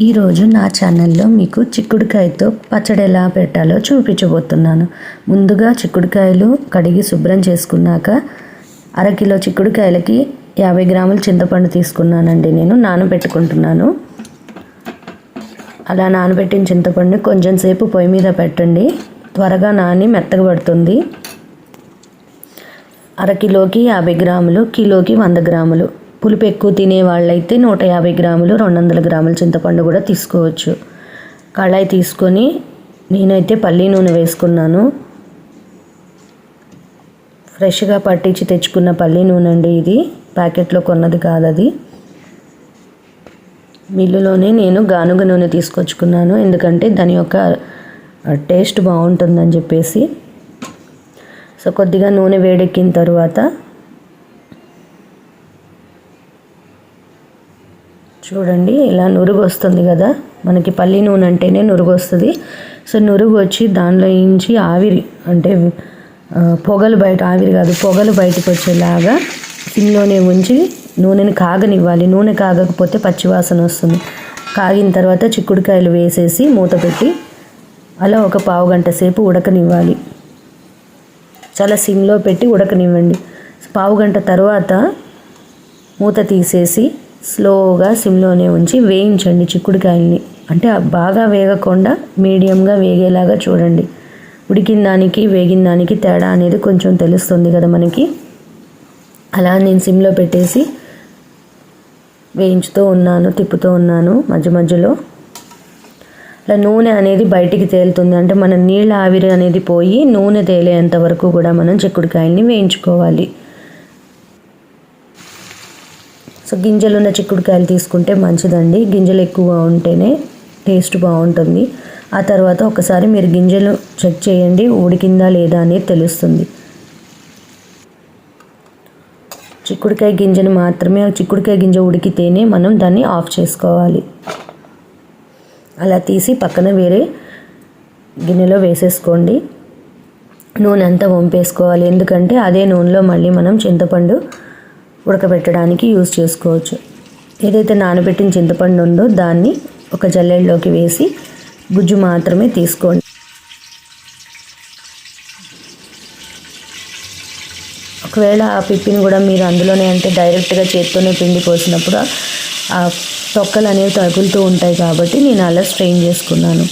ఈరోజు నా ఛానల్లో మీకు చిక్కుడుకాయతో పచ్చడి ఎలా పెట్టాలో చూపించబోతున్నాను. ముందుగా చిక్కుడుకాయలు కడిగి శుభ్రం చేసుకున్నాక అరకిలో చిక్కుడుకాయలకి యాభై గ్రాములు చింతపండు తీసుకున్నానండి. నేను నానబెట్టుకుంటున్నాను. అలా నానబెట్టిన చింతపండు కొంచెం సేపు పొయ్యి మీద పెట్టండి. త్వరగా నాని మెత్తగా పడుతుంది. అరకిలోకి యాభై గ్రాములు కిలోకి వంద గ్రాములు పులుపు ఎక్కువ తినే వాళ్ళైతే నూట యాభై గ్రాములు రెండు వందల గ్రాముల చింతపండు కూడా తీసుకోవచ్చు. కళాయి తీసుకొని నేనైతే పల్లి నూనె వేసుకున్నాను. ఫ్రెష్గా పట్టించి తెచ్చుకున్న పల్లి నూనె అండి ఇది. ప్యాకెట్లో కొన్నది కాదు అది మిల్లులోనే నేను గానుగ నూనె తీసుకొచ్చుకున్నాను. ఎందుకంటే దాని యొక్క టేస్ట్ బాగుంటుందని చెప్పేసి. సో కొద్దిగా నూనె వేడెక్కిన తర్వాత చూడండి ఇలా నురుగు వస్తుంది కదా. మనకి పల్లి నూనె అంటేనే నురుగు వస్తుంది సో నురుగు వచ్చి దానిలో ఇంచి ఆవిరి అంటే పొగలు బయట ఆవిరి కాదు పొగలు బయటకు వచ్చేలాగా సిమ్లోనే ఉంచి నూనెని కాగనివ్వాలి. నూనె కాగకపోతే పచ్చివాసన వస్తుంది. కాగిన తర్వాత చిక్కుడుకాయలు వేసేసి మూత పెట్టి అలా ఒక పావు గంట సేపు ఉడకనివ్వాలి. చాలా సిమ్లో పెట్టి ఉడకనివ్వండి. పావు గంట తర్వాత మూత తీసేసి స్లోగా సిమ్లోనే ఉంచి వేయించండి చిక్కుడుకాయల్ని. అంటే బాగా వేగకుండా మీడియంగా వేగేలాగా చూడండి. ఉడికిన దానికి వేగిన దానికి తేడా అనేది కొంచెం తెలుస్తుంది కదా మనకి. అలా నేను సిమ్లో పెట్టేసి వేయించుతూ ఉన్నాను తిప్పుతూ ఉన్నాను మధ్య మధ్యలో. అలా నూనె అనేది బయటికి తేలుతుంది. అంటే మన నీళ్ళ ఆవిరి అనేది పోయి నూనె తేలేంత వరకు కూడా మనం చిక్కుడుకాయల్ని వేయించుకోవాలి. సో గింజలు ఉన్న చిక్కుడుకాయలు తీసుకుంటే మంచిదండి. గింజలు ఎక్కువ ఉంటేనే టేస్ట్ బాగుంటుంది. ఆ తర్వాత ఒకసారి మీరు గింజలు చెక్ చేయండి ఉడికిందా లేదా అనేది తెలుస్తుంది. చిక్కుడుకాయ గింజను మాత్రమే చిక్కుడుకాయ గింజ ఉడికితేనే మనం దాన్ని ఆఫ్ చేసుకోవాలి. అలా తీసి పక్కన వేరే గిన్నెలో వేసేసుకోండి. నూనె అంతా వంపేసుకోవాలి. ఎందుకంటే అదే నూనెలో మళ్ళీ మనం చింతపండు ఉడకబెట్టడానికి యూజ్ చేసుకోవచ్చు. ఏదైతే నానబెట్టిన చింతపండు ఉందో దాన్ని ఒక జల్లెడలోకి వేసి గుజ్జు మాత్రమే తీసుకోండి. ఒకవేళ ఆ పిప్పిని కూడా మీరు అందులోనే అంటే డైరెక్ట్గా చేత్తోనే పిండి పోసినప్పుడు ఆ తొక్కలు అనేవి తగులుతూ ఉంటాయి కాబట్టి నేను అలా స్ట్రెయిన్ చేసుకున్నాను.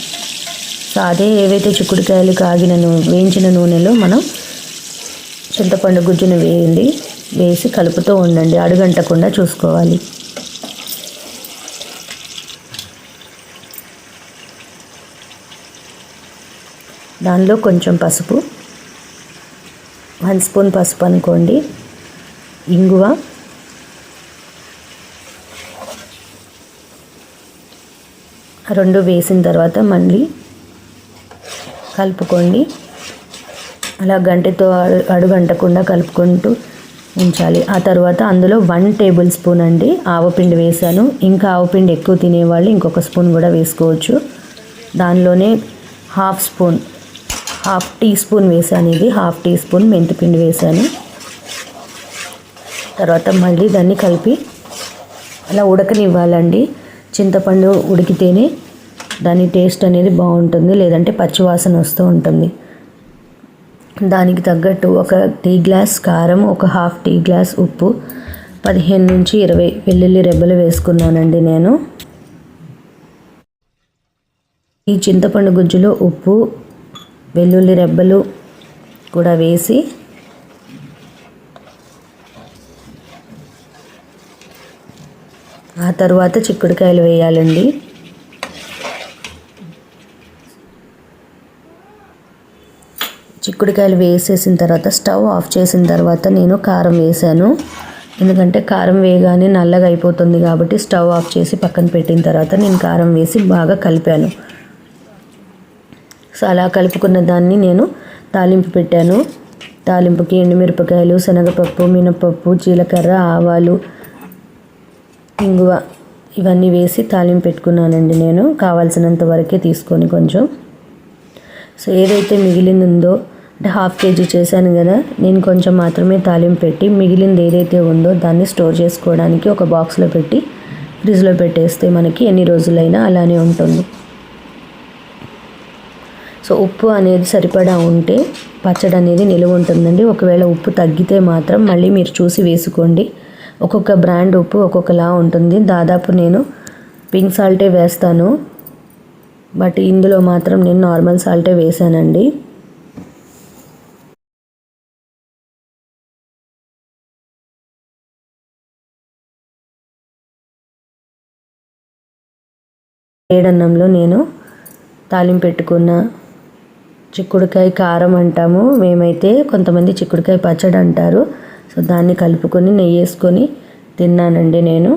సో అదే ఏవైతే చిక్కుడుకాయలు కాగిన నూ- వేయించిన నూనెలో మనం చింతపండు గుజ్జును వేయండి. వేసి కలుపుతూ ఉండండి. అడుగంటకుండా చూసుకోవాలి. దానిలో కొంచెం పసుపు. వన్ స్పూన్ పసుపు అనుకోండి. ఇంగువ. రెండు వేసిన తర్వాత మళ్ళీ కలుపుకోండి. అలా గంటతో అడు- అడుగంటకుండా కలుపుకుంటూ ఉంచాలి. ఆ తర్వాత అందులో వన్ టేబుల్ స్పూన్ అండి ఆవపిండి వేసాను ఇంకా ఆవపిండి ఎక్కువ తినేవాళ్ళు ఇంకొక స్పూన్ కూడా వేసుకోవచ్చు. దానిలోనే half spoon half tea spoon వేసాను ఇది. హాఫ్ టీ స్పూన్ మెంతిపిండి వేసాను తర్వాత మళ్ళీ దాన్ని కలిపి అలా ఉడకనివ్వాలండి. చింతపండు ఉడికితేనే దాని టేస్ట్ అనేది బాగుంటుంది లేదంటే పచ్చివాసన వస్తూ ఉంటుంది. దానికి తగ్గట్టు ఒక టీ గ్లాస్ కారం ఒక హాఫ్ టీ గ్లాస్ ఉప్పు పదిహేను నుంచి ఇరవై వెల్లుల్లి రెబ్బలు వేసుకున్నానండి నేను. ఈ చింతపండు గుజ్జులో ఉప్పు వెల్లుల్లి రెబ్బలు కూడా వేసి ఆ తర్వాత చిక్కుడుకాయలు వేయాలండి. చిక్కుడుకాయలు వేసేసిన తర్వాత స్టవ్ ఆఫ్ చేసిన తర్వాత నేను కారం వేసాను ఎందుకంటే కారం వేయగానే నల్లగా అయిపోతుంది కాబట్టి స్టవ్ ఆఫ్ చేసి పక్కన పెట్టిన తర్వాత నేను కారం వేసి బాగా కలిపాను. సో అలా కలుపుకున్న దాన్ని నేను తాలింపు పెట్టాను. తాలింపుకి ఎండుమిరపకాయలు శనగపప్పు మినపప్పు జీలకర్ర ఆవాలు ఇంగువ ఇవన్నీ వేసి తాలింపు పెట్టుకున్నానండి నేను. కావాల్సినంత వరకే తీసుకొని కొంచెం. సో ఏదైతే మిగిలిందో అంటే హాఫ్ కేజీ చేశాను కదా నేను కొంచెం మాత్రమే తాలింపు పెట్టి మిగిలింది ఏదైతే ఉందో దాన్ని స్టోర్ చేసుకోవడానికి ఒక బాక్స్లో పెట్టి ఫ్రిడ్జ్లో పెట్టేస్తే మనకి ఎన్ని రోజులైనా అలానే ఉంటుంది. సో ఉప్పు అనేది సరిపడా ఉంటే పచ్చడి అనేది నిలువ ఉంటుందండి. ఒకవేళ ఉప్పు తగ్గితే మాత్రం మళ్ళీ మీరు చూసి వేసుకోండి. ఒక్కొక్క బ్రాండ్ ఉప్పు ఒక్కొక్కలా ఉంటుంది. దాదాపు నేను పింక్ సాల్టే వేస్తాను. బట్ ఇందులో మాత్రం నేను నార్మల్ సాల్టే వేసానండి వేడన్నంలో నేను తాలింపు పెట్టుకున్న చిక్కుడుకాయ కారం అంటాము. మేమైతే కొంతమంది చిక్కుడుకాయ పచ్చడి అంటారు సో దాన్ని కలుపుకొని నెయ్యి వేసుకొని తిన్నానండి నేను.